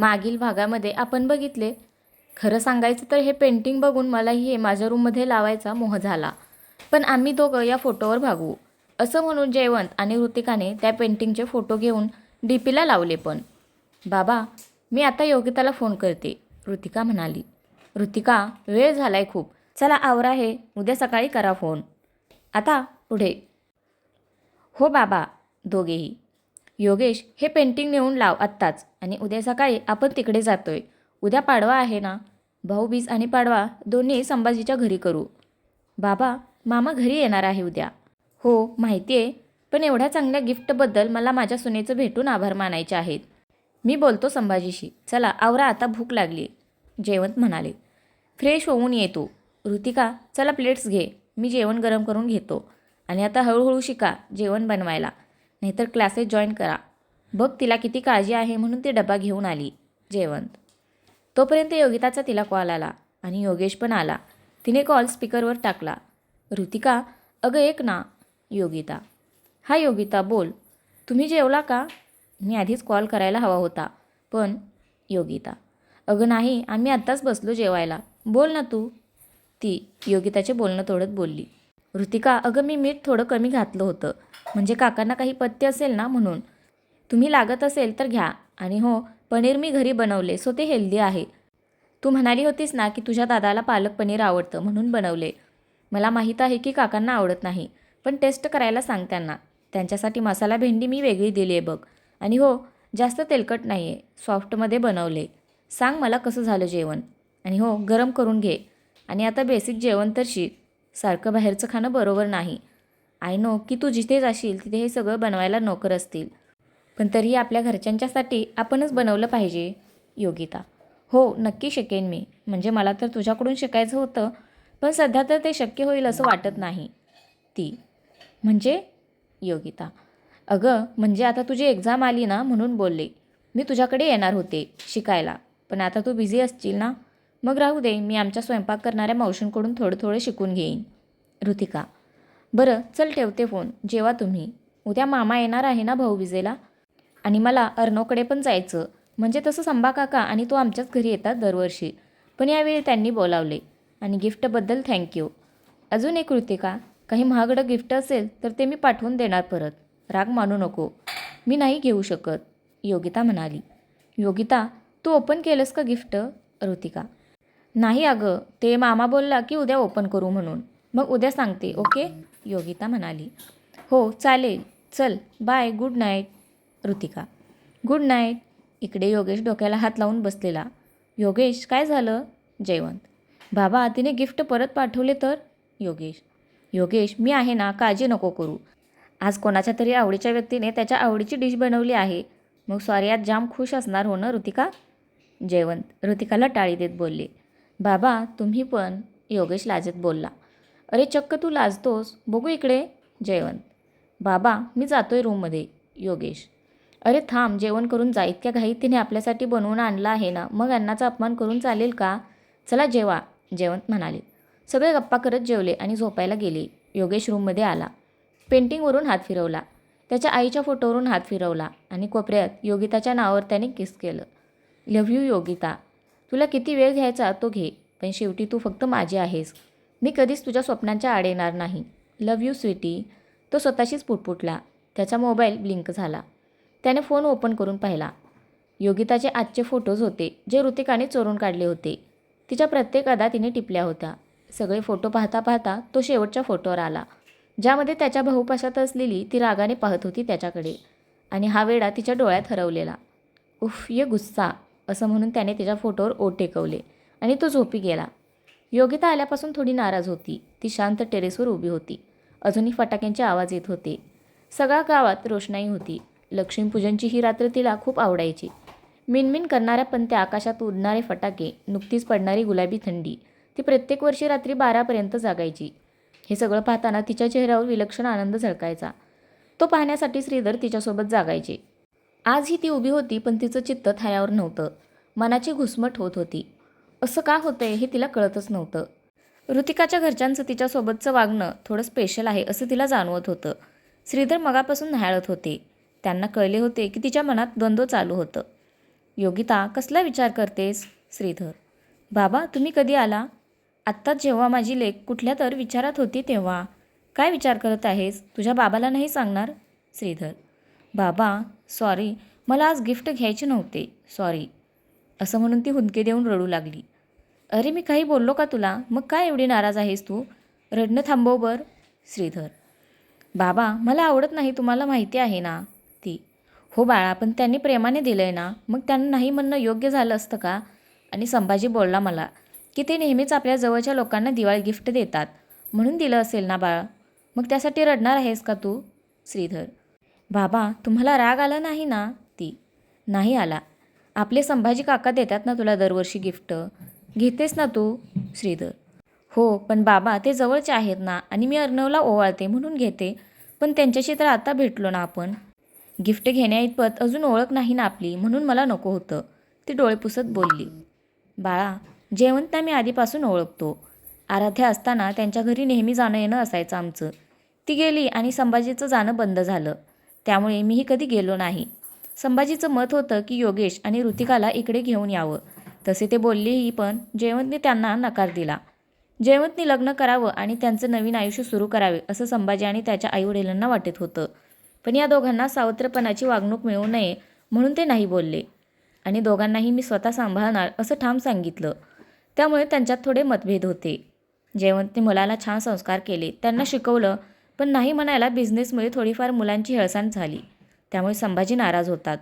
मागील भागामध्ये आपण बघितले. खरं सांगायचं तर हे पेंटिंग बघून मलाही हे माझ्या रूममध्ये लावायचा मोह झाला. पण आम्ही दोघं या फोटोवर भागू. असं म्हणून जयवंत आणि ऋतिकाने त्या पेंटिंगचे फोटो घेऊन डी पीला लावले पण. बाबा मी आता योगिताला फोन करते ऋतिका म्हणाली. ऋतिका वेळ झालाय खूप. चला आवरा हे. उद्या सकाळी करा फोन आता पुढे. हो बाबा दोघेही. योगेश हे पेंटिंग नेऊन लाव आत्ताच. आणि उद्या सकाळी आपण तिकडे जातोय. उद्या पाडवा आहे ना? भाऊबीज आणि पाडवा दोन्ही संभाजीच्या घरी करू. बाबा मामा घरी येणार आहे उद्या. हो माहिती आहे. पण एवढ्या चांगल्या गिफ्टबद्दल मला माझ्या सुनेचं भेटून आभार मानायचे आहेत. मी बोलतो संभाजीशी. चला आवरा आता भूक लागली. जयवंत म्हणाले. फ्रेश होऊन येतो ऋतिका चला प्लेट्स घे. मी जेवण गरम करून घेतो. आणि आता हळूहळू शिका. जेवण बनवायला. नाहीतर क्लासेस जॉईन करा. बघ तिला किती काळजी आहे म्हणून ती डबा घेऊन आली जयवंत तोपर्यंत योगिताचा तिला कॉल आला आणि योगेश पण आला. तिने कॉल स्पीकरवर टाकला. ऋतिका अगं एक ना योगिता. हा योगिता बोल. तुम्ही जेवला का? मी आधीच कॉल करायला हवा होता पण योगिता. अगं नाही आम्ही आत्ताच बसलो जेवायला. बोल ना तू. ती योगिताचे बोलणं तोडत बोलली. ऋतिका अगं मी मीठ थोडं कमी घातलं होतं. म्हणजे काकांना काही पथ्य असेल ना म्हणून. तुम्ही लागत असेल तर घ्या. आणि हो पनीर मी घरी बनवले सो ते हेल्दी आहे. तू म्हणाली होतीस ना की तुझ्या दादाला पालक पनीर आवडतं म्हणून बनवले. मला माहीत आहे की काकांना आवडत नाही पण टेस्ट करायला सांग त्यांना. त्यांच्यासाठी मसाला भेंडी मी वेगळी दिली आहे बघ. आणि हो जास्त तेलकट नाही आहे सॉफ्टमध्ये बनवले. सांग मला कसं झालं जेवण. आणि हो गरम करून घे. आणि आता बेसिक जेवण तर शिक सारखं बाहेरचं खाणं बरोबर नाही. आय नो की तू जिथे जाशील तिथे हे सगळं बनवायला नोकर असतील. पण तरीही आपल्या घरच्यांच्यासाठी आपणच बनवलं पाहिजे योगिता. हो नक्की शिकेन मी. म्हणजे मला तर तुझ्याकडून शिकायचं होतं पण सध्या तर ते शक्य होईल असं वाटत नाही. ती. म्हणजे? योगिता. अगं म्हणजे आता तुझी एक्झाम आली ना म्हणून बोलले. मी तुझ्याकडे येणार होते शिकायला. पण आता तू बिझी असशील ना? मग राहू दे मी आमच्या स्वयंपाक करणाऱ्या मावशींकडून थोडं थोडं शिकून घेईन. ऋतिका. बरं चल ठेवते फोन. जेवा तुम्ही. उद्या मामा येणार आहे ना भाऊबीजेला आणि मला अर्णवकडे पण जायचं. म्हणजे तसं संभा काका आणि तो आमच्याच घरी येतात दरवर्षी. पण यावेळी त्यांनी बोलावले. आणि गिफ्टबद्दल थँक्यू अजून एक कृतिका काही महागडं गिफ्ट असेल तर ते मी पाठवून देणार परत. राग मानू नको. मी नाही घेऊ शकत. योगिता म्हणाली. योगिता तू ओपन केलंस का गिफ्ट? ऋतिका. नाही अगं ते मामा बोलला की उद्या ओपन करू म्हणून. मग उद्या सांगते ओके? योगिता म्हणाली. हो चालेल. चल. Bye. Good night. Ritika. Good night. इकडे योगेश डोक्याला हात लावून बसलेला. योगेश काय झालं? जयवंत. बाबा तिने गिफ्ट परत पाठवले तर? योगेश. योगेश मी आहे ना काळजी नको करू. आज कोणाच्या तरी आवडीच्या व्यक्तीने त्याच्या आवडीची डिश बनवली आहे. मग सॉरी आज जाम खुश असणार हो ना ऋतिका? जयवंत ऋतिकाला टाळी देत बोलले. बाबा तुम्ही पण. योगेश लाजत बोलला. अरे चक्क तू लाजतोस. बघू इकडे. जयवंत. बाबा मी जातोय रूममध्ये. योगेश. अरे थांब जेवण करून जा. इतक्या घाईत तिने आपल्यासाठी बनवून आणलं आहे ना. मग अन्नाचा अपमान करून चालेल का? चला जेवा जयवंत म्हणाले. सगळे गप्पा करत जेवले आणि झोपायला गेले. योगेश रूममध्ये आला. पेंटिंगवरून हात फिरवला. त्याच्या आईच्या फोटोवरून हात फिरवला आणि कोपऱ्यात योगिताच्या नावावर त्याने किस केलं. Love you Yogita. तुला किती वेळ घ्यायचा तो घे. पण शेवटी तू फक्त माझी आहेस. मी कधीच तुझ्या स्वप्नांच्या आड येणार नाही. लव यू स्वीटी तो स्वतःशीच पुटपुटला. त्याचा मोबाईल ब्लिंक झाला. त्याने फोन ओपन करून पाहिला. योगिताचे आजचे फोटोज होते जे ऋतिकाने चोरून काढले होते. तिच्या प्रत्येक अदा तिने टिपल्या होत्या. सगळे फोटो पाहता पाहता तो शेवटच्या फोटोवर आला. ज्यामध्ये त्याच्या बहुपाशात असलेली ती रागाने पाहत होती त्याच्याकडे. आणि हा वेळा तिच्या डोळ्यात हरवलेला. उफ ये गुस्सा असं म्हणून त्याने तिच्या फोटोवर ओट टेकवले. आणि तो झोपी गेला. योगिता आल्यापासून थोडी नाराज होती. ती शांत टेरेसवर उभी होती. अजूनही फटाक्यांचे आवाज येत होते. सगळ्या गावात रोषणाई होती. लक्ष्मीपूजनची ही रात्र तिला खूप आवडायची. मिनमिन करणाऱ्या पंत्या आकाशात उडणारे फटाके नुकतीच पडणारी गुलाबी थंडी ती प्रत्येक वर्षी रात्री बारापर्यंत जागायची. हे सगळं पाहताना तिच्या चेहऱ्यावर विलक्षण आनंद झळकायचा. तो पाहण्यासाठी श्रीधर तिच्यासोबत जागायचे. आजही ती उभी होती पण तिचं चित्त थायावर नव्हतं. मनाची घुसमट होत होती. असं का होतंय हे तिला कळतच नव्हतं. ऋतिकाच्या घरच्यांचं तिच्यासोबतचं वागणं थोडं स्पेशल आहे असं तिला जाणवत होतं. श्रीधर मगापासून न्हाळत होते. त्यांना कळले होते की तिच्या मनात द्वंद्व चालू होतं. योगिता कसला विचार करतेस? श्रीधर बाबा तुम्ही कधी आला? आत्ताच जेव्हा माझी लेख कुठल्या तर विचारात होती तेव्हा. काय विचार करत आहेस? तुझ्या बाबाला नाही सांगणार? श्रीधर बाबा सॉरी मला आज गिफ्ट घ्यायचे नव्हते. सॉरी असं म्हणून ती हुंदके देऊन रडू लागली. अरे मी काही बोललो का तुला? मग काय एवढी नाराज आहेस तू? रडणं थांबव बर श्रीधर. बाबा मला आवडत नाही तुम्हाला माहिती आहे ना? ती. हो बाळा पण त्यांनी प्रेमाने दिलं आहे ना? मग त्यांना नाही म्हणणं योग्य झालं असतं का? आणि संभाजी बोलला मला की ते नेहमीच आपल्या जवळच्या लोकांना दिवाळी गिफ्ट देतात. म्हणून दिलं असेल ना बाळा? मग त्यासाठी रडणार आहेस का तू? श्रीधर. बाबा तुम्हाला राग आला नाही ना? ती. नाही आला. आपले संभाजी काका देतात ना तुला दरवर्षी गिफ्ट? घेतेस ना तू श्रीधर. हो पण बाबा ते जवळचे आहेत ना आणि मी अर्णवला ओवाळते म्हणून घेते. पण त्यांच्याशी तर आता भेटलो ना आपण. गिफ्ट घेण्याइतपत अजून ओळख नाही ना आपली म्हणून मला नको होतं. ती डोळे पुसत बोलली. बाळा जेवणता मी आधीपासून ओळखतो. आराध्या असताना त्यांच्या घरी नेहमी जाणं येणं असायचं आमचं. ती गेली आणि संभाजीचं जाणं बंद झालं. त्यामुळे मीही कधी गेलो नाही. संभाजीचं मत होतं की योगेश आणि ऋतिकाला इकडे घेऊन यावं. तसे ते बोललेही पण जयवंतने त्यांना नकार दिला. जयवंतने लग्न करावं आणि त्यांचं नवीन आयुष्य सुरू करावे असं संभाजी आणि त्याच्या आईवडिलांना वाटत होतं. पण या दोघांना सावत्रपणाची वागणूक मिळू नये म्हणून ते नाही बोलले. आणि दोघांनाही मी स्वतः सांभाळणार असं ठाम सांगितलं. त्यामुळे त्यांच्यात थोडे मतभेद होते. जयवंतने मुलाला छान संस्कार केले त्यांना शिकवलं पण नाही म्हणायला बिझनेसमुळे थोडीफार मुलांची हेळसांड झाली. त्यामुळे संभाजी नाराज होतात.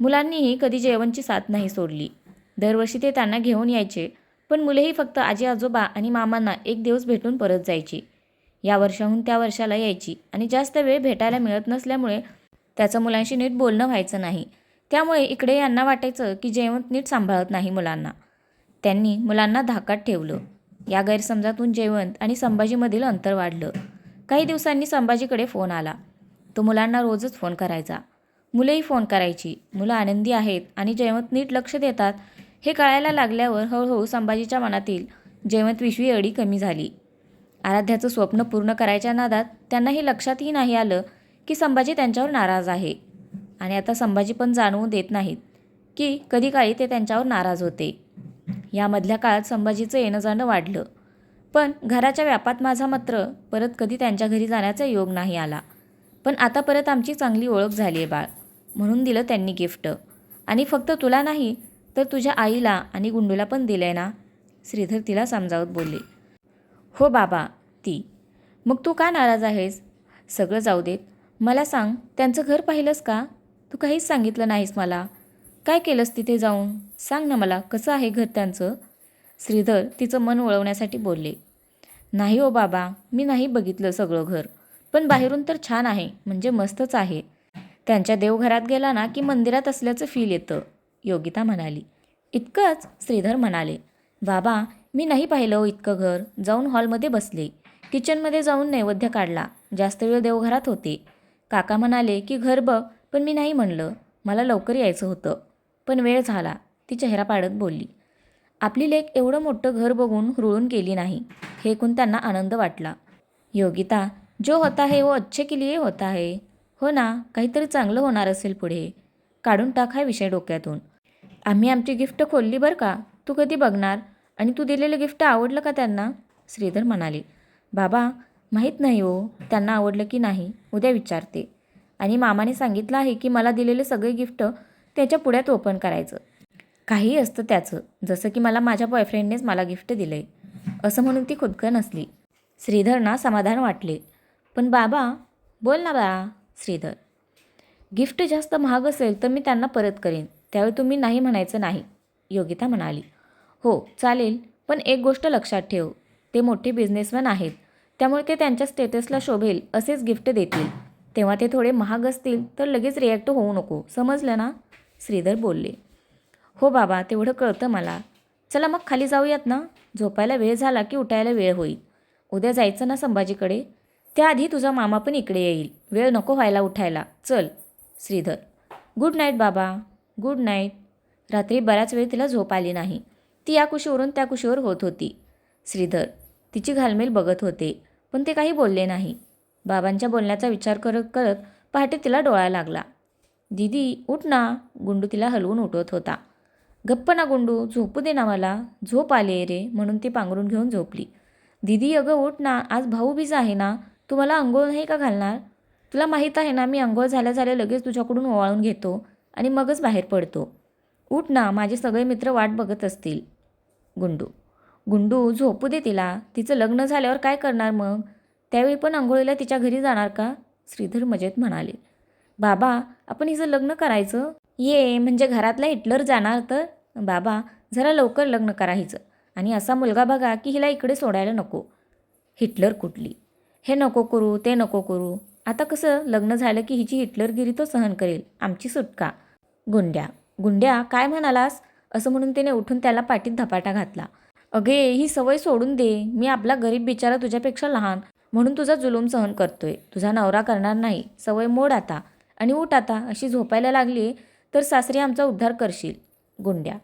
मुलांनीही कधी जयवंतची साथ नाही सोडली. दरवर्षी ते त्यांना घेऊन यायचे. पण मुलेही फक्त आजी आजोबा आणि मामांना एक दिवस भेटून परत जायची. या वर्षाहून त्या वर्षाला यायची आणि जास्त वेळ भेटायला मिळत नसल्यामुळे त्याचं मुलांशी नीट बोलणं व्हायचं नाही. त्यामुळे इकडे यांना वाटायचं की जयवंत नीट सांभाळत नाही मुलांना. त्यांनी मुलांना धाकात ठेवलं. या गैरसमजातून जयवंत आणि संभाजीमधील अंतर वाढलं. काही दिवसांनी संभाजीकडे फोन आला. तो मुलांना रोजच फोन करायचा. मुलंही फोन करायची. मुलं आनंदी आहेत आणि जयवंत नीट लक्ष देतात. हे कळायला लागल्यावर हळूहळू संभाजीच्या मनातील जयवंत अडी कमी झाली. आराध्याचं स्वप्न पूर्ण करायच्या नादात त्यांना हे लक्षातही नाही आलं की संभाजी त्यांच्यावर नाराज आहे. आणि आता संभाजी पण जाणवू देत नाहीत की कधी काळी ते त्यांच्यावर नाराज होते. यामधल्या काळात संभाजीचं येणं जाणं वाढलं. पण घराच्या व्यापात माझा मात्र परत कधी त्यांच्या घरी जाण्याचा योग नाही आला. पण आता परत आमची चांगली ओळख झाली आहे बाळ. म्हणून दिलं त्यांनी गिफ्ट. आणि फक्त तुला नाही तर तुझ्या आईला आणि गुंडूला पण दिलं आहे ना? श्रीधर तिला समजावत बोलले. हो बाबा ती. मग तू का नाराज आहेस? सगळं जाऊ देत. मला सांग त्यांचं घर पाहिलंस का? तू काहीच सांगितलं नाहीस मला. काय केलंस तिथे जाऊन? सांग ना मला कसं आहे घर त्यांचं? श्रीधर तिचं मन वळवण्यासाठी बोलले. नाही हो बाबा मी नाही बघितलं सगळं घर. पण बाहेरून तर छान आहे म्हणजे मस्तच आहे. त्यांच्या देवघरात गेला ना की मंदिरात असल्याचं फील येतं. योगिता म्हणाली. इतकंच श्रीधर म्हणाले. बाबा मी नाही पाहिलं हो इतकं घर. जाऊन हॉलमध्ये बसले. किचनमध्ये जाऊन नैवेद्य काढला. जास्त वेळ देवघरात होते. काका म्हणाले की घर बघ. पण मी नाही म्हणलं. मला लवकर यायचं होतं. पण वेळ झाला. ती चेहरा पाडत बोलली. आपली लेक एवढं मोठं घर बघून रुळून गेली नाही. हे ऐकून त्यांना आनंद वाटला. योगिता जो होता है वो अच्छे के लिए होता है. हो ना काहीतरी चांगलं होणार असेल पुढे. काढून टाक हा विषय डोक्यातून. आम्ही आमची गिफ्ट खोलली बरं का? तू कधी बघणार? आणि तू दिलेलं गिफ्ट आवडलं का त्यांना? श्रीधर म्हणाले. बाबा माहीत नाही हो त्यांना आवडलं की नाही उद्या विचारते. आणि मामाने सांगितलं आहे की मला दिलेले सगळे गिफ्ट त्याच्या पुढ्यात ओपन करायचं. काहीही असतं त्याचं जसं की मला माझ्या बॉयफ्रेंडनेच मला गिफ्ट दिलं आहे असं म्हणून ती खुदकं नसली श्रीधरना समाधान वाटले. पण बाबा बोल ना बा श्रीधर. गिफ्ट जास्त महाग असेल तर मी त्यांना परत करेन. त्यावेळी तुम्ही नाही म्हणायचं नाही योगिता म्हणाली. हो चालेल पण एक गोष्ट लक्षात ठेव. ते मोठे बिझनेसमॅन आहेत. त्यामुळे ते त्यांच्या स्टेटसला शोभेल असेच गिफ्ट देतील. तेव्हा ते थोडे महाग असतील तर लगेच रिॲक्ट होऊ नको. समजलं ना? श्रीधर बोलले. हो बाबा तेवढं कळतं मला. चला मग खाली जाऊयात ना? झोपायला वेळ झाला की उठायला वेळ होईल. उद्या जायचं ना संभाजीकडे? त्याआधी तुझा मामा पण इकडे येईल. वेळ नको व्हायला उठायला. चल. श्रीधर. गुड नाईट बाबा. Good night. रात्री बराच वेळ तिला झोप आली नाही. ती या कुशीवरून त्या कुशीवर होत होती. श्रीधर तिची घालमेल बघत होते पण ते काही बोलले नाही. बाबांच्या बोलण्याचा विचार करत करत पहाटे तिला डोळा लागला. दीदी उठ ना. गुंडू तिला हलवून उठवत होता. गप्प ना गुंडू झोपू दे ना मला. झोप आले रे म्हणून ती पांघरून घेऊन झोपली. दीदी अगं उठ ना. आज भाऊबीज आहे ना. तू मला अंघोळ नाही का घालणार? तुला माहीत आहे ना मी अंघोळ झाल्या झाल्या लगेच तुझ्याकडून ओवाळून घेतो आणि मगच बाहेर पडतो. उठ ना माझे सगळे मित्र वाट बघत असतील. गुंडू. गुंडू झोपू दे तिला. तिचं लग्न झाल्यावर काय करणार मग? त्यावेळी पण आंघोळीला तिच्या घरी जाणार का? श्रीधर मजेत म्हणाले. बाबा आपण हिचं लग्न करायचं? ये म्हणजे घरातला हिटलर जाणार तर? बाबा जरा लवकर लग्न करा हिचं. आणि असा मुलगा बघा की हिला इकडे सोडायला नको. हिटलर कुठली? हे नको करू ते नको करू. आता कसं लग्न झालं की हिची हिटलरगिरी तो सहन करेल आमची सुटका. गुंड्या गुंड्या काय म्हणालास? असं म्हणून तिने उठून त्याला पाठीत धपाटा घातला. अगे ही सवय सोडून दे. मी आपला गरीब बिचारा तुझ्यापेक्षा लहान म्हणून तुझा जुलूम सहन करतोय. तुझा नवरा करणार नाही. सवय मोड आता. आणि उठ आता. अशी झोपायला लागली तर सासरी आमचा उद्धार करशील. गुंड्या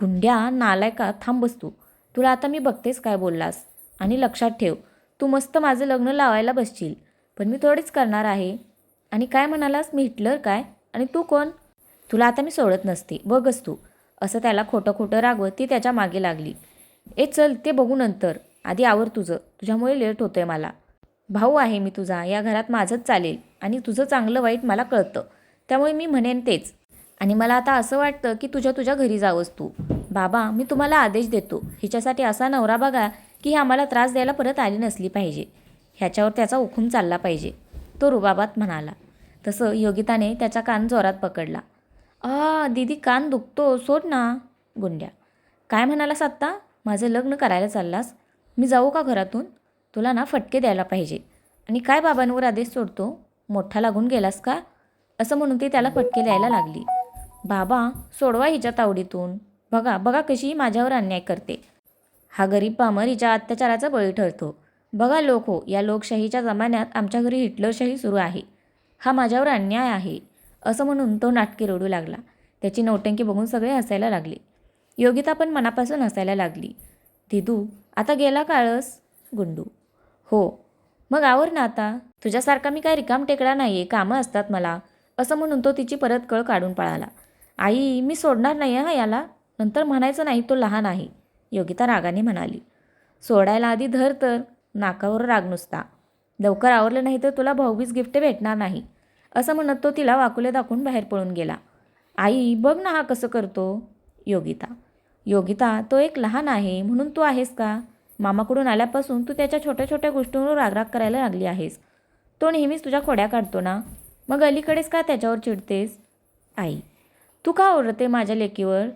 गुंड्या नालायका थांब बसतू तुला आता मी बघतेस काय बोललास. आणि लक्षात ठेव. तू मस्त माझं लग्न लावायला बसशील. पण मी थोडीच करणार आहे. आणि काय म्हणालास? मी हिटलर काय? आणि तू कोण? तुला आता मी सोडत नसते. बघच तू. असं त्याला खोटं खोटं रागवत ती त्याच्यामागे लागली. ए चल ते बघू नंतर. आधी आवर तुझं. तुझ्यामुळे लेट होतंय मला. भाऊ आहे मी तुझा. या घरात माझंच चालेल. आणि तुझं चांगलं वाईट मला कळतं. त्यामुळे मी म्हणेन तेच. आणि मला आता असं वाटतं की तुझ्या तुझ्या घरी जावंस तू. बाबा मी तुम्हाला आदेश देतो. हिच्यासाठी असा नवरा बघा की ही आम्हाला त्रास द्यायला परत आली नसली पाहिजे. ह्याच्यावर त्याचा उखून चालला पाहिजे. तो रुबाबात म्हणाला. तसं योगिताने त्याचा कान जोरात पकडला. आ दीदी कान दुखतो सोड ना गुंड्या. काय म्हणालास आत्ता? माझं लग्न करायला चाललास? मी जाऊ का घरातून? तुला ना फटके द्यायला पाहिजे. आणि काय बाबांवर आदेश सोडतो? मोठा लागून गेलास का? असं म्हणून ती त्याला फटके द्यायला लागली. बाबा सोडवा हिच्या तावडीतून. बघा बघा कशी माझ्यावर अन्याय करते. हा गरीब पामर हिच्या अत्याचाराचा बळी ठरतो. बघा लोक हो या लोकशाहीच्या जमान्यात आमच्या घरी हिटलरशाही सुरू आहे. हा माझ्यावर अन्याय आहे असं म्हणून तो नाटकी रडू लागला. त्याची नौटंकी बघून सगळे हसायला लागले. योगिता पण मनापासून हसायला लागली. दिदू आता गेला काळस? गुंडू. हो. मग आवर ना आता. तुझ्यासारखा मी काय रिकाम टेकडा नाही आहे कामं असतात मला असं म्हणून तो तिची परत कळ काढून पळाला. आई मी सोडणार नाही हा याला. नंतर म्हणायचं नाही तो लहान आहे योगिता रागाने म्हणाली. सोडायला आधी धर तर. नाकावर राग नुसता. लवकर आवरलं नाही तर तुला भाऊबीज गिफ्ट भेटणार नाही. असं म्हणत तो तिला वाकुले दाखवून बाहेर पळून गेला. आई बघ ना हा कसं करतो. योगिता. योगिता तो एक लहान आहे म्हणून तू आहेस का? मामाकडून आल्यापासून तू त्याच्या छोट्या छोट्या गोष्टींवर रागराग करायला लागली आहेस. तो नेहमीच तुझ्या खोड्या काढतो ना? मग अलीकडेच का त्याच्यावर चिडतेस? आई तू का ओरडते माझ्या लेकीवर?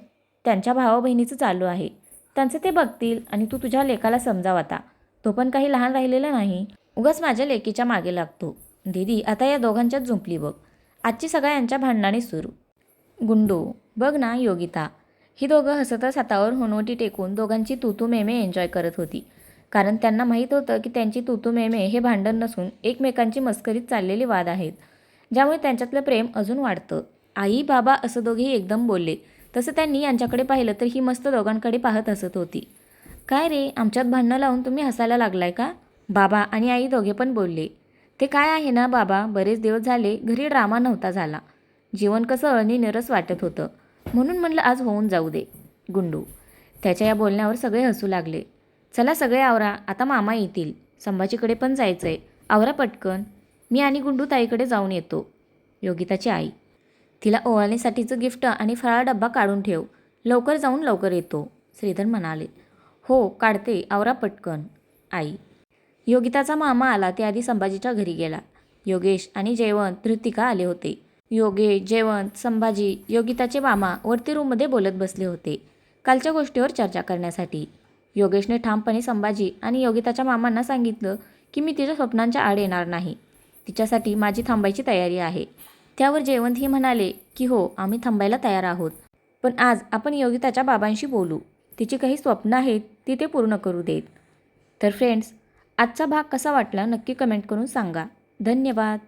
त्यांच्या भावा बहिणीचं चालू आहे. त्यांचे ते बघतील आणि तू तुझ्या लेकाला समजाव आता. तो पण काही लहान राहिलेला नाही. उगाच माझ्या लेकीच्या मागे लागतो. दीदी आता या दोघांच्यात झुंपली बघ. आजची सगळ्यांच्या भांडणाने सुरू. गुंडू बघ ना योगिता. ही दोघं हसतच हातावर होनवटी टेकून दोघांची तुतू मेमे एन्जॉय करत होती. कारण त्यांना माहीत होतं की त्यांची तुतू मेमे हे भांडण नसून एकमेकांची मस्करीत चाललेली वाद आहेत. ज्यामुळे त्यांच्यातलं प्रेम अजून वाढतं. आई बाबा असं दोघेही एकदम बोलले. तसं त्यांनी यांच्याकडे पाहिलं तर ही मस्त दोघांकडे पाहत हसत होती. काय रे आमच्यात भांडणं लावून तुम्ही हसायला लागलाय का? बाबा आणि आई दोघे पण बोलले ते काय आहे ना बाबा बरेच दिवस झाले घरी ड्रामा नव्हता झाला. जीवन कसं अळणी निरस वाटत होतं. म्हणून म्हणलं आज होऊन जाऊ दे गुंडू. त्याच्या या बोलण्यावर सगळे हसू लागले. चला सगळे आवरा आता मामा येतील. संभाजीकडे पण जायचं आहे आवरा पटकन. मी आणि गुंडू ताईकडे जाऊन येतो. योगिताची आई. तिला ओवाळणीसाठीचं गिफ्ट आणि फराळ डब्बा काढून ठेव. लवकर जाऊन लवकर येतो श्रीधर म्हणाले. हो काढते. आवरा पटकन. आई. योगिताचा मामा आला त्याआधी संभाजीच्या घरी गेला. योगेश आणि जयवंत ऋतिका आले होते. योगेश जयवंत संभाजी योगिताचे मामा वरती रूममध्ये बोलत बसले होते. कालच्या गोष्टीवर चर्चा करण्यासाठी. योगेशने ठामपणे संभाजी आणि योगिताच्या मामांना सांगितलं की मी तिच्या स्वप्नांच्या आड येणार नाही. तिच्यासाठी माझी थांबायची तयारी आहे. त्यावर जयवंतही म्हणाले की हो आम्ही थांबायला तयार आहोत. पण आज आपण योगिताच्या बाबांशी बोलू. तिची काही स्वप्न आहेत ती ते पूर्ण करू देत. तर फ्रेंड्स आजचा भाग कसा वाटला नक्की कमेंट करून सांगा. धन्यवाद.